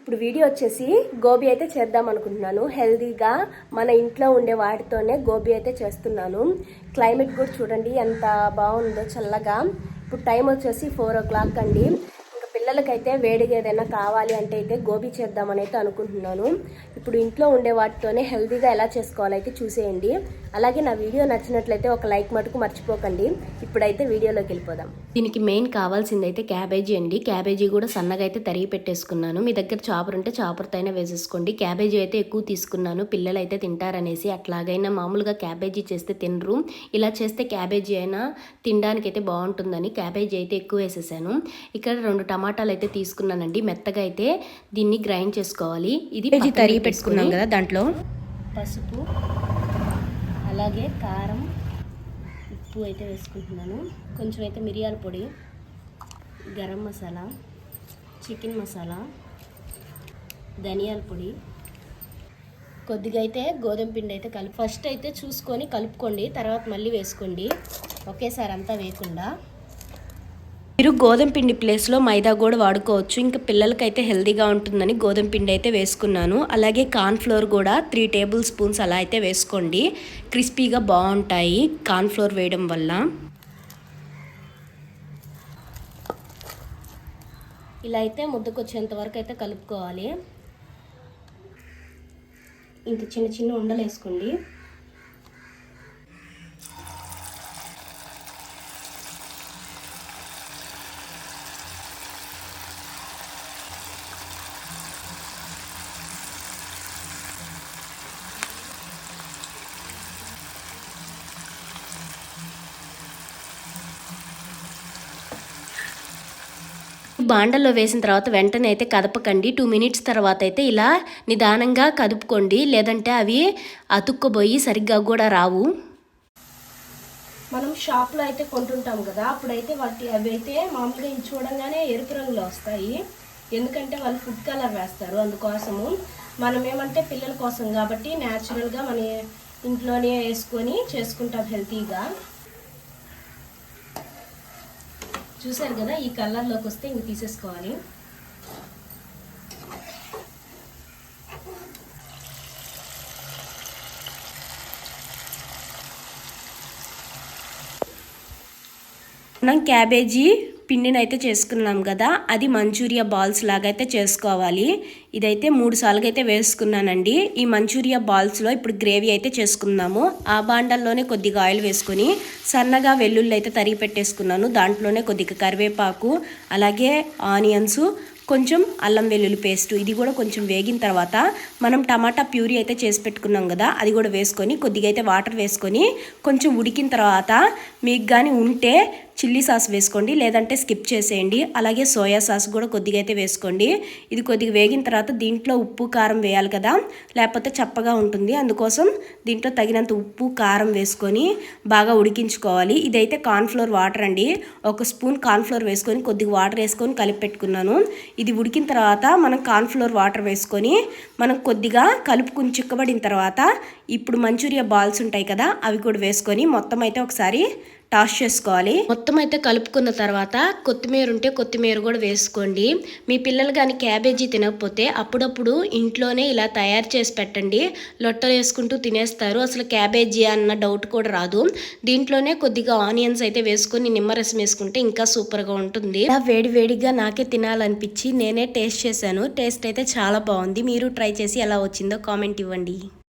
ఇప్పుడు వీడియో వచ్చేసి గోబీ అయితే చేద్దాం అనుకుంటున్నాను. హెల్దీగా మన ఇంట్లో ఉండే వాటితోనే గోబీ అయితే చేస్తున్నాను. క్లైమేట్ కూడా చూడండి ఎంత బాగుందో చల్లగా. ఇప్పుడు టైం వచ్చేసి ఫోర్ ఓ క్లాక్ అండి. ఇంకా పిల్లలకైతే వేడిగా ఏదైనా కావాలి అంటే అయితే గోబీ చేద్దామని అయితే అనుకుంటున్నాను. ఇప్పుడు ఇంట్లో ఉండే వాటితోనే హెల్దీగా ఎలా చేసుకోవాలైతే చూసేయండి. అలాగే నా వీడియో నచ్చినట్లయితే ఒక లైక్ మటుకు మర్చిపోకండి. ఇప్పుడైతే వీడియోలోకి వెళ్ళిపోదాం. దీనికి మెయిన్ కావాల్సింది అయితే క్యాబేజీ అండి. క్యాబేజీ కూడా సన్నగా అయితే తరిగి పెట్టేసుకున్నాను. మీ దగ్గర చాపర్ ఉంటే చాపర్తో అయినా వేసేసుకోండి. క్యాబేజీ అయితే ఎక్కువ తీసుకున్నాను. పిల్లలు అయితే తింటారనేసి అట్లాగైనా మామూలుగా క్యాబేజీ చేస్తే తినరు. ఇలా చేస్తే క్యాబేజీ అయినా తినడానికి అయితే బాగుంటుందని క్యాబేజీ అయితే ఎక్కువ వేసేసాను. ఇక్కడ రెండు టమాటాలు అయితే తీసుకున్నానండి. మెత్తగా అయితే దీన్ని గ్రైండ్ చేసుకోవాలి. ఇది తరిగి పెట్టుకున్నాం కదా దాంట్లో. పసుపు అలాగే కారం ఉప్పు అయితే వేసుకుంటున్నాను. కొంచెం అయితే మిరియాల పొడి గరం మసాలా చికెన్ మసాలా ధనియాల పొడి. కొద్దిగా అయితే గోధుమ పిండి అయితే కలుపు. ఫస్ట్ అయితే చూసుకొని కలుపుకోండి తర్వాత మళ్ళీ వేసుకోండి. ఒకేసారి అంతా వేయకుండా. మీరు గోధుమ పిండి ప్లేస్లో మైదా కూడా వాడుకోవచ్చు. ఇంకా పిల్లలకైతే హెల్దీగా ఉంటుందని గోధుమ పిండి అయితే వేసుకున్నాను. అలాగే కార్న్ ఫ్లోర్ కూడా త్రీ టేబుల్ స్పూన్స్ అలా అయితే వేసుకోండి. క్రిస్పీగా బాగుంటాయి కార్న్ ఫ్లోర్ వేయడం వల్ల. ఇలా అయితే ముద్దకొచ్చేంత వరకు అయితే కలుపుకోవాలి. ఇంత చిన్న చిన్న ఉండలు వేసుకోండి. బాండల్లో వేసిన తర్వాత వెంటనే అయితే కదపకండి. టూ మినిట్స్ తర్వాత అయితే ఇలా నిదానంగా కదుపుకోండి. లేదంటే అవి అతుక్కుపోయి సరిగ్గా కూడా రావు. మనం షాప్లో అయితే కొంటుంటాం కదా అప్పుడైతే వాటి అవి అయితే మామూలుగా ఇవి చూడంగానే ఎరుపు రంగులో వస్తాయి. ఎందుకంటే వాళ్ళు ఫుడ్ కలర్ వేస్తారు అందుకోసము. మనం ఏమంటే పిల్లల కోసం కాబట్టి న్యాచురల్గా మన ఇంట్లోనే వేసుకొని చేసుకుంటాం హెల్తీగా చూశారు కదా ఈ కలర్లోకి వస్తే ఇవి తీసేసుకోవాలి. మనం క్యాబేజీ పిండిని అయితే చేసుకున్నాం కదా అది మంచూరియా బాల్స్ లాగా అయితే చేసుకోవాలి. ఇదైతే మూడు సార్లుగా అయితే వేసుకున్నానండి. ఈ మంచూరియా బాల్స్లో ఇప్పుడు గ్రేవీ అయితే చేసుకుందాము ఆ బాండల్లోనే కొద్దిగా ఆయిల్ వేసుకొని సన్నగా వెల్లుల్లి అయితే తరిగి పెట్టేసుకున్నాను. దాంట్లోనే కొద్దిగా కరివేపాకు అలాగే ఆనియన్స్ కొంచెం అల్లం వెల్లుల్లి పేస్ట్ ఇది కూడా కొంచెం వేగిన తర్వాత మనం టమాటా ప్యూరీ అయితే చేసి పెట్టుకున్నాం కదా అది కూడా వేసుకొని కొద్దిగా అయితే వాటర్ వేసుకొని కొంచెం ఉడికిన తర్వాత మీకు కానీ ఉంటే చిల్లీ సాస్ వేసుకోండి లేదంటే స్కిప్ చేసేయండి. అలాగే సోయా సాస్ కూడా కొద్దిగా అయితే వేసుకోండి. ఇది కొద్దిగా వేగిన తర్వాత దీంట్లో ఉప్పు కారం వేయాలి కదా. లేకపోతే చప్పగా ఉంటుంది. అందుకోసం దీంట్లో తగినంత ఉప్పు కారం వేసుకొని బాగా ఉడికించుకోవాలి. ఇదైతే కార్న్ఫ్లోర్ వాటర్ అండి. ఒక స్పూన్ కార్న్ఫ్లోర్ వేసుకొని కొద్దిగా వాటర్ వేసుకొని కలిపి పెట్టుకున్నాను. ఇది ఉడికిన తర్వాత మనం కార్న్ఫ్లోర్ వాటర్ వేసుకొని మనం కొద్దిగా కలుపుకుని చిక్కబడిన తర్వాత ఇప్పుడు మంచూరియా బాల్స్ ఉంటాయి కదా అవి కూడా వేసుకొని మొత్తం అయితే ఒకసారి టాస్ చేసుకోవాలి. మొత్తం అయితే కలుపుకున్న తర్వాత కొత్తిమీర ఉంటే కొత్తిమీర కూడా వేసుకోండి. మీ పిల్లలు కానీ క్యాబేజీ తినకపోతే అప్పుడప్పుడు ఇంట్లోనే ఇలా తయారు చేసి పెట్టండి. లొట్టలు వేసుకుంటూ తినేస్తారు. అసలు క్యాబేజీ అన్న డౌట్ కూడా రాదు. దీంట్లోనే కొద్దిగా ఆనియన్స్ అయితే వేసుకొని నిమ్మరసం వేసుకుంటే ఇంకా సూపర్గా ఉంటుంది. ఇలా వేడి వేడిగా నాకే తినాలనిపించి నేనే టేస్ట్ చేశాను. టేస్ట్ అయితే చాలా బాగుంది. మీరు ట్రై చేసి ఎలా వచ్చిందో కామెంట్ ఇవ్వండి.